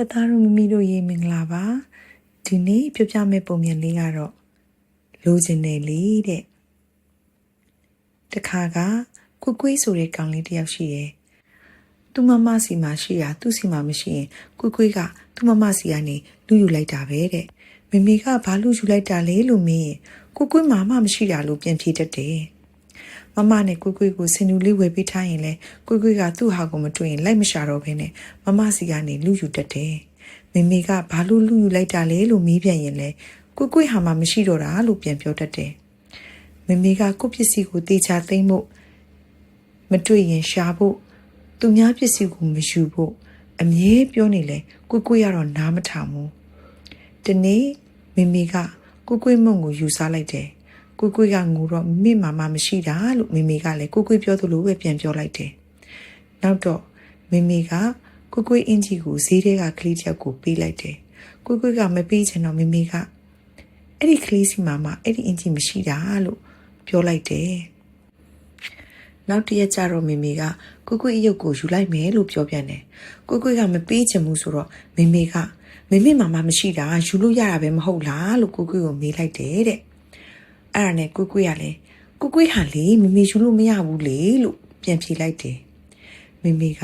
တသားတို့မမီတို့ရေမင်္ဂလာပါဒီနေ့ပြပြမဲ့ပုံမြင်လေးကတော့လိုချင်တယ်လေတဲ့တခါကကွကွေးဆိုတဲ့ကောင်လေးတစ်ယောက်ရှိတယ်သူမမစီမှာရှိတာသူ့စီမှာမရှိရင်ကွကွေးကသူ့မမစီကနေလူယူလိုက်တာပဲတဲ့မမေကဘာလို့ယူလိုက်တာလဲလို့မေးရင်ကွကွေးမာမမရှိတာလို့ပြန်ဖြေတတ်တယ် မမနဲ့ကွကွေးကိုစင်နူလေးဝယ်ပေးထားရင်လဲကွကွေးကသူ့ဟာကိုမတွေ့ရင်လိုက်မရှာတော့ဘဲနဲ့မမစီကနေလူယူတတ်တယ်။မေမေကဘာလို့လူယူလိုက်တာလဲလို့မေးပြန်ရင်လဲကွကွေးဟာမှမရှိတော့တာလို့ပြန်ပြောတတ်တယ်။မေမေကကိုယ့်ပစ္စည်းကိုတေချာသိမ့်ဖို့မတွေ့ရင်ရှာဖို့သူများပစ္စည်းကိုမယူဖို့အမြဲပြောနေလဲကွကွေးကတော့နားမထောင်ဘူး။ဒီနေ့မေမေကကွကွေးမုံကိုယူစားလိုက်တယ်။ ကွကွေးကငိုတော့မိမမမရှိတာလို့မေမေကလည်းကွကွေးပြောသလိုပဲပြန်ပြောလိုက်တယ်။နောက်တော့မေမေကကွကွေးအင်ဂျီကိုဈေးထဲကကလေးတစ်ယောက်ကိုပေးလိုက်တယ်။ကွကွေးကမပေးချင်တော့မေမေကအဲ့ဒီကလေးစီမှာမှအဲ့ဒီအင်ဂျီမရှိတာလို့ပြောလိုက်တယ်။နောက်တစ်ရက်ကျတော့မေမေကကွကွေးအယုတ်ကိုယူလိုက်မယ်လို့ပြောပြန်တယ်။ကွကွေးကမပေးချင်ဘူးဆိုတော့မေမေကမေမေမာမမရှိတာယူလို့ရတာပဲမဟုတ်လားလို့ကွကွေးကိုမေးလိုက်တယ်တဲ့။ အဲ့ဒါနဲ့ကွကွေးကလည်းကွကွေးဟာလေမေမေယူလို့မရဘူးလေလို့ပြန်ဖြေလိုက်တယ်။မေမေက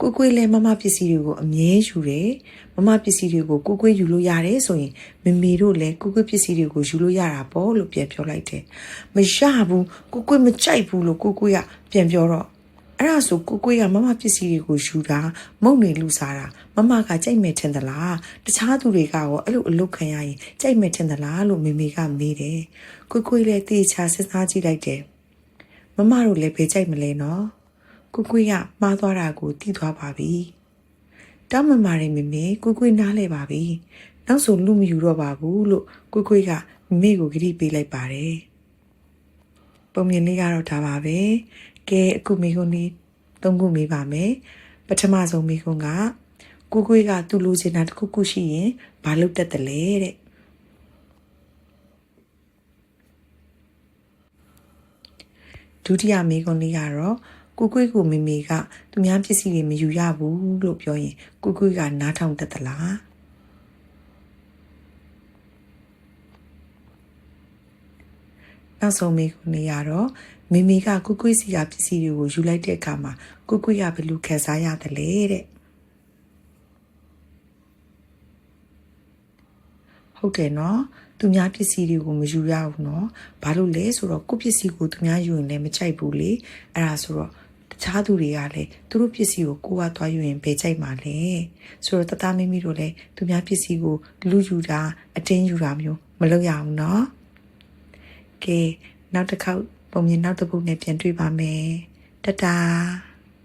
ကိုကွေးလဲမမပစ္စည်းတွေကိုအမြဲယူတယ်မမပစ္စည်းတွေကိုကိုကွေးယူလို့ရတယ်ဆိုရင်မမေတို့လည်းကိုကွေးပစ္စည်းတွေကိုယူလို့ရတာပေါ့လို့ပြန်ပြောလိုက်တယ်မရဘူးကိုကွေးမကြိုက်ဘူးလို့ကိုကွေးကပြန်ပြောတော့ အဲ့ဒါဆိုကိုကွေးကမမပစ္စည်းတွေကိုယူတာမုံနေလူစားတာမမကကြိုက်မယ်ထင်သလားတခြားသူတွေကရောအဲ့လိုအလုတ်ခံရရင်ကြိုက်မယ်ထင်သလားလို့မေမေကမေးတယ်ကိုကွေးလည်းတေချာစဉ်းစားကြည့်လိုက်တယ်မမတို့လည်းပဲကြိုက်မလဲနော်ကိုကွေးကမှားသွားတာကိုတီးသွားပါပြီ။တောင်းမမာရင်မမေကိုကွေးနားလဲပါပြီ။နောက်ဆိုလူမယူတော့ပါဘူးလို့ကိုကွေးကမမေကိုဂရိပေးလိုက်ပါတယ်။ပုံမြင်လေးကတော့ဒါပါပဲ။ ကဲအခုမိကုန်းလေးသုံးခုမေးပါမယ်။ပထမဆုံးမိကုန်းကကိုကွေးကသူ့လူချင်တာတစ်ခုခုရှိရင်ဘာလုပ်တတ်တယ်လဲတဲ့။ဒုတိယမိကုန်းလေးကတော့ကိုကွေးကိုမေမေကသူများပစ္စည်းတွေမယူရဘူးလို့ပြောရင်ကိုကွေးကနားထောင်တတ်သလား နောက်ဆုံးမေကိုနေရတော့မေမေကကိုကွေးစီကပစ္စည်းတွေကိုယူလိုက်တဲ့အခါမှာကိုကွေးကဘယ်လိုခံစားရတယ်လဲတဲ့ဟုတ်တယ်နော်သူများပစ္စည်းတွေကိုမယူရဘူးနော်ဘာလို့လဲဆိုတော့ကိုပစ္စည်းကိုသူများယူရင်လည်းမချိုက်ဘူးလေအဲ့ဒါဆိုတော့တခြားသူတွေကလည်းသူတို့ပစ္စည်းကိုကိုကသွားယူရင်ဘယ်ချိုက်မှာလဲဆိုတော့တသားမိမိတို့လည်းသူများပစ္စည်းကိုလူယူတာအတင်းယူတာမျိုးမလုပ်ရအောင်နော် ကဲနောက်တစ်ခေါက်ပုံမြင်နောက်တစ်ပုတ်နဲ့ပြန်တွေ့ပါမယ်တတား